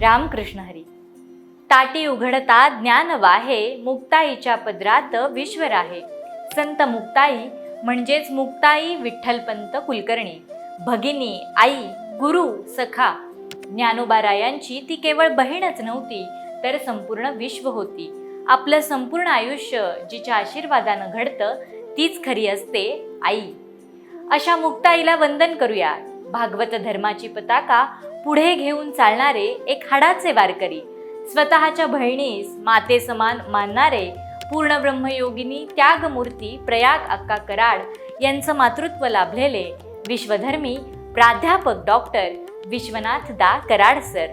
रामकृष्ण हरी. ताटी उघडता ज्ञान वाहे मुक्ताईच्या पदरात विश्वर आहे संत मुक्ताई म्हणजेच मुक्ताई विठ्ठलपंत कुलकर्णी. भगिनी आई गुरु सखा. ज्ञानोबारायांची ती केवळ बहीणच नव्हती तर संपूर्ण विश्व होती. आपलं संपूर्ण आयुष्य जिच्या आशीर्वादानं घडतं तीच खरी असते आई. अशा मुक्ताईला वंदन करूया. भागवत धर्माची पताका पुढे घेऊन चालणारे एक हाडाचे वारकरी. स्वतःच्या बहिणीस माते समान मानणारे पूर्ण ब्रह्मयोगिनी त्यागमूर्ती प्रयाग अक्का कराड यांचं मातृत्व लाभलेले विश्वधर्मी प्राध्यापक डॉक्टर विश्वनाथ दा कराड सर.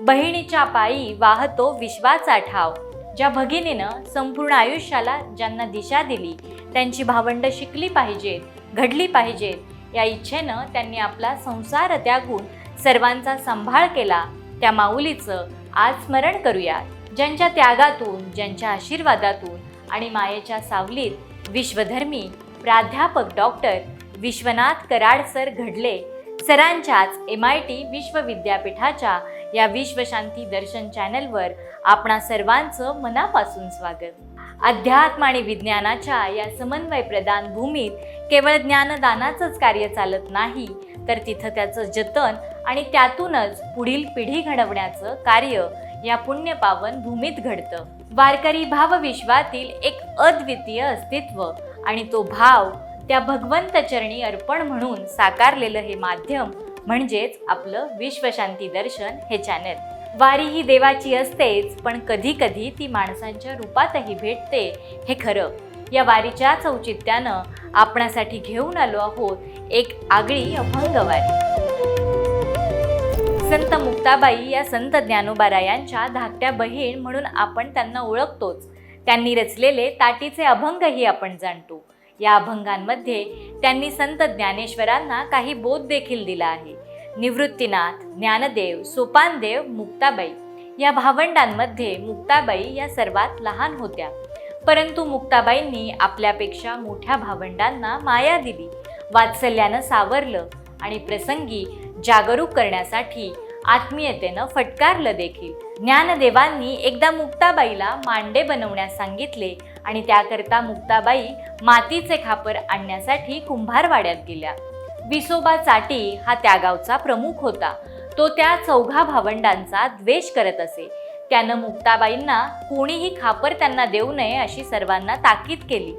बहिणीच्या पायी वाहतो विश्वाचा ठाव. ज्या भगिनीनं संपूर्ण आयुष्याला ज्यांना दिशा दिली त्यांची भावंड शिकली पाहिजेत घडली पाहिजेत या इच्छेनं त्यांनी आपला संसार त्यागून सर्वांचा सांभाळ केला. त्या माऊलीचं आज स्मरण करूयात. ज्यांच्या त्यागातून ज्यांच्या आशीर्वादातून आणि मायेच्या सावलीत विश्वधर्मी प्राध्यापक डॉक्टर विश्वनाथ कराड सर घडले. सरांच्याच एम आय टी विश्वविद्यापीठाच्या या विश्वशांती दर्शन चॅनलवर आपणा सर्वांचं मनापासून स्वागत. अध्यात्म आणि विज्ञानाच्या या समन्वय प्रदान भूमीत केवळ ज्ञानदानाचंच कार्य चालत नाही तर तिथं त्याचं जतन आणि त्यातूनच पुढील पिढी घडवण्याचं कार्य या पुण्यपावन भूमीत घडतं. वारकरी भावविश्वातील एक अद्वितीय अस्तित्व आणि तो भाव त्या भगवंत चरणी अर्पण म्हणून साकारलेलं हे माध्यम म्हणजेच आपलं विश्वशांती दर्शन हे चॅनेल वारी ही देवाची असतेच पण कधी कधी ती माणसांच्या रूपातही भेटते. हे खरं. या वारीच्याच औचित्यानं आपणासाठी घेऊन आलो आहोत एक आगळी अभंग वारी. संत मुक्ताबाई या संत ज्ञानोबारायांच्या धाकट्या बहीण म्हणून आपण त्यांना ओळखतोच. त्यांनी रचलेले ताटीचे अभंगही आपण जाणतो. या अभंगांमध्ये त्यांनी संत ज्ञानेश्वरांना काही बोध देखील दिला आहे. निवृत्तीनाथ ज्ञानदेव सोपानदेव मुक्ताबाई. या भावंडांमध्ये मुक्ताबाई या सर्वात लहान होत्या. परंतु मुक्ताबाईंनी आपल्यापेक्षा मोठ्या भावंडांना माया दिली. वात्सल्यानं सावरलं आणि प्रसंगी जागरूक करण्यासाठी आत्मीयतेनं फटकारलं देखील. ज्ञानदेवांनी एकदा मुक्ताबाईला मांडे बनवण्यास सांगितले आणि त्याकरता मुक्ताबाई मातीचे खापर आणण्यासाठी कुंभारवाड्यात गेल्या. विसोबा चाटी हा त्या गावचा प्रमुख होता. तो त्या चौघा भावंडांचा द्वेष करत असे. त्यानं मुक्ताबाईंना कोणीही खापर त्यांना देऊ नये अशी सर्वांना ताकीद केली.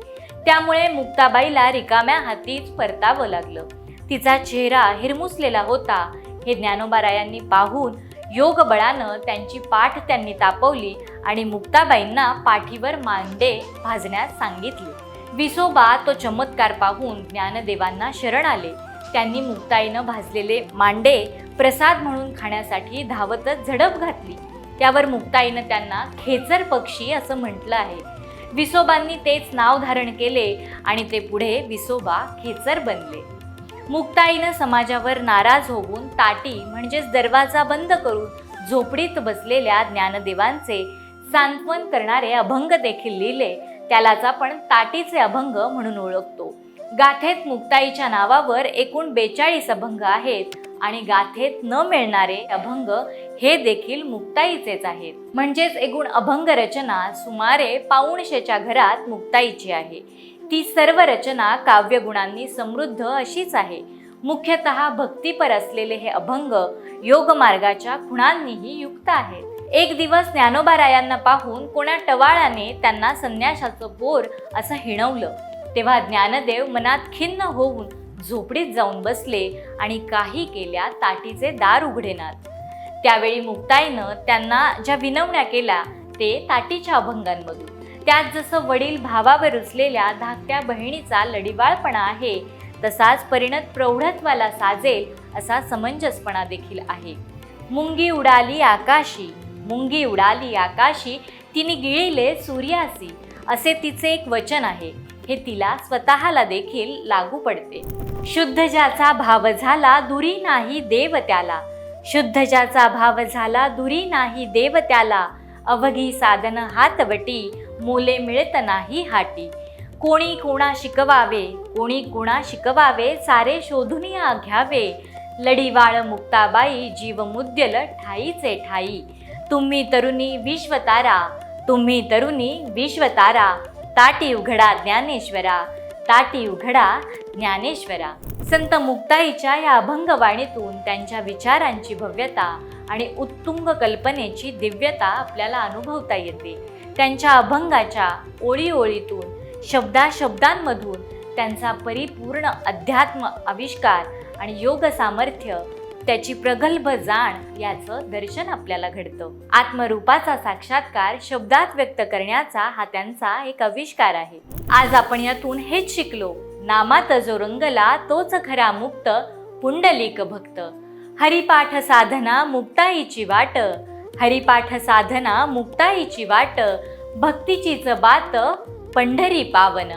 त्यामुळे मुक्ताबाईला रिकाम्या हातीच परतावं लागलं. तिचा चेहरा हिरमुसलेला होता. हे ज्ञानोबारायांनी पाहून योग बळानं त्यांची पाठ त्यांनी तापवली आणि मुक्ताबाईंना पाठीवर मांडे भाजण्यास सांगितले. विसोबा तो चमत्कार पाहून ज्ञानदेवांना शरण आले. त्यांनी मुक्ताईनं भाजलेले मांडे प्रसाद म्हणून खाण्यासाठी धावतच झडप घातली. त्यावर मुक्ताईनं त्यांना खेचर पक्षी असं म्हटलं आहे. विसोबांनी तेच नाव धारण केले आणि ते पुढे विसोबा खेचर बनले. मुक्ताईनं समाजावर नाराज होऊन ताटी म्हणजेच दरवाजा बंद करून झोपडीत बसलेल्या ज्ञानदेवांचे सांत्वन करणारे अभंग देखील लिहिले. त्यालाच आपण ताटीचे अभंग म्हणून ओळखतो. गाथेत मुक्ताईच्या नावावर एकूण बेचाळीस अभंग आहेत आणि गाथेत न मिळणारे अभंग हे देखील मुक्ताईचेच आहेत. म्हणजेच एकूण अभंग रचना सुमारे पाऊणशेच्या घरात मुक्ताईची आहे. ती सर्व रचना काव्यगुणांनी समृद्ध अशीच आहे. मुख्यतः भक्तीपर असलेले हे अभंग योगमार्गाच्या खुणांनीही युक्त आहेत. एक दिवस ज्ञानोबारायांना पाहून कोणा टवाळाने त्यांना संन्यासाचं पोर असं हिणवलं. तेव्हा ज्ञानदेव मनात खिन्न होऊन झोपडीत जाऊन बसले आणि काही केल्या ताटीचे दार उघडेनात. त्यावेळी मुक्ताईनं त्यांना ज्या विनवण्या केल्या ते ताटीच्या अभंगांमधून. त्यात जसं वडील भावावर रुचलेल्या धाकट्या बहिणीचा लढिवाळपणा आहे तसाच परिणत प्रौढत्वाला साजेल असा समंजसपणा देखील आहे. मुंगी उडाली आकाशी मुंगी उडाली आकाशी तिने गिळिले सूर्यासी असे तिचे एक वचन आहे. हे तिला स्वतःला देखील लागू पडते. शुद्ध ज्याचा भाव झाला दुरी नाही देव त्याला शुद्ध ज्याचा भाव झाला दुरी नाही देव त्याला अवघी साधन हातवटी मुले मिळत नाही हाटी. कोणी कोणा शिकवावे कोणी कोणा शिकवावे सारे शोधून या घ्यावे. लढीवाळ मुक्ताबाई जीव मुद्यल ठाईचे ठाई. तुम्ही तरुणी विश्वतारा तुम्ही तरुणी विश्वतारा. ताटी उघडा ज्ञानेश्वरा ताटी उघडा ज्ञानेश्वरा. संत मुक्ताईच्या या अभंगवाणीतून त्यांच्या विचारांची भव्यता आणि उत्तुंग कल्पनेची दिव्यता आपल्याला अनुभवता येते. त्यांच्या अभंगाच्या ओळीओळीतून शब्दाशब्दांमधून त्यांचा परिपूर्ण अध्यात्म आविष्कार आणि योग सामर्थ्य त्याची प्रगल्भ जाण याचं दर्शन आपल्याला घडतं. आत्मरूपाचा साक्षात्कार शब्दात व्यक्त करण्याचा हा त्यांचा एक आविष्कार आहे. आज आपण यातून हेच शिकलो नामात जो रंगला तोच खरा मुक्त पुंडलिक भक्त. हरिपाठ साधना मुक्ताईची वाट हरिपाठ साधना मुक्ताईची वाट भक्तीचीच बात पंढरी पावन.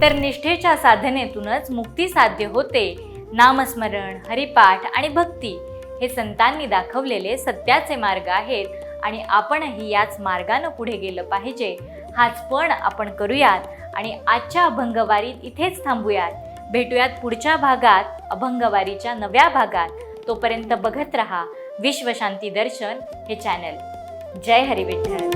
तर निष्ठेच्या साधनेतूनच मुक्ती साध्य होते नामस्मरण हरिपाठ आणि भक्ती हे संतांनी दाखवलेले सत्याचे मार्ग आहेत आणि आपणही याच मार्गानं पुढे गेलं पाहिजे. हाच पण आपण करूयात आणि आजच्या अभंगवारीत इथेच थांबूयात. भेटूयात पुढच्या भागात अभंगवारीच्या नव्या भागात. तोपर्यंत बघत रहा विश्वशांती दर्शन हे चॅनल जय हरी विठ्ठल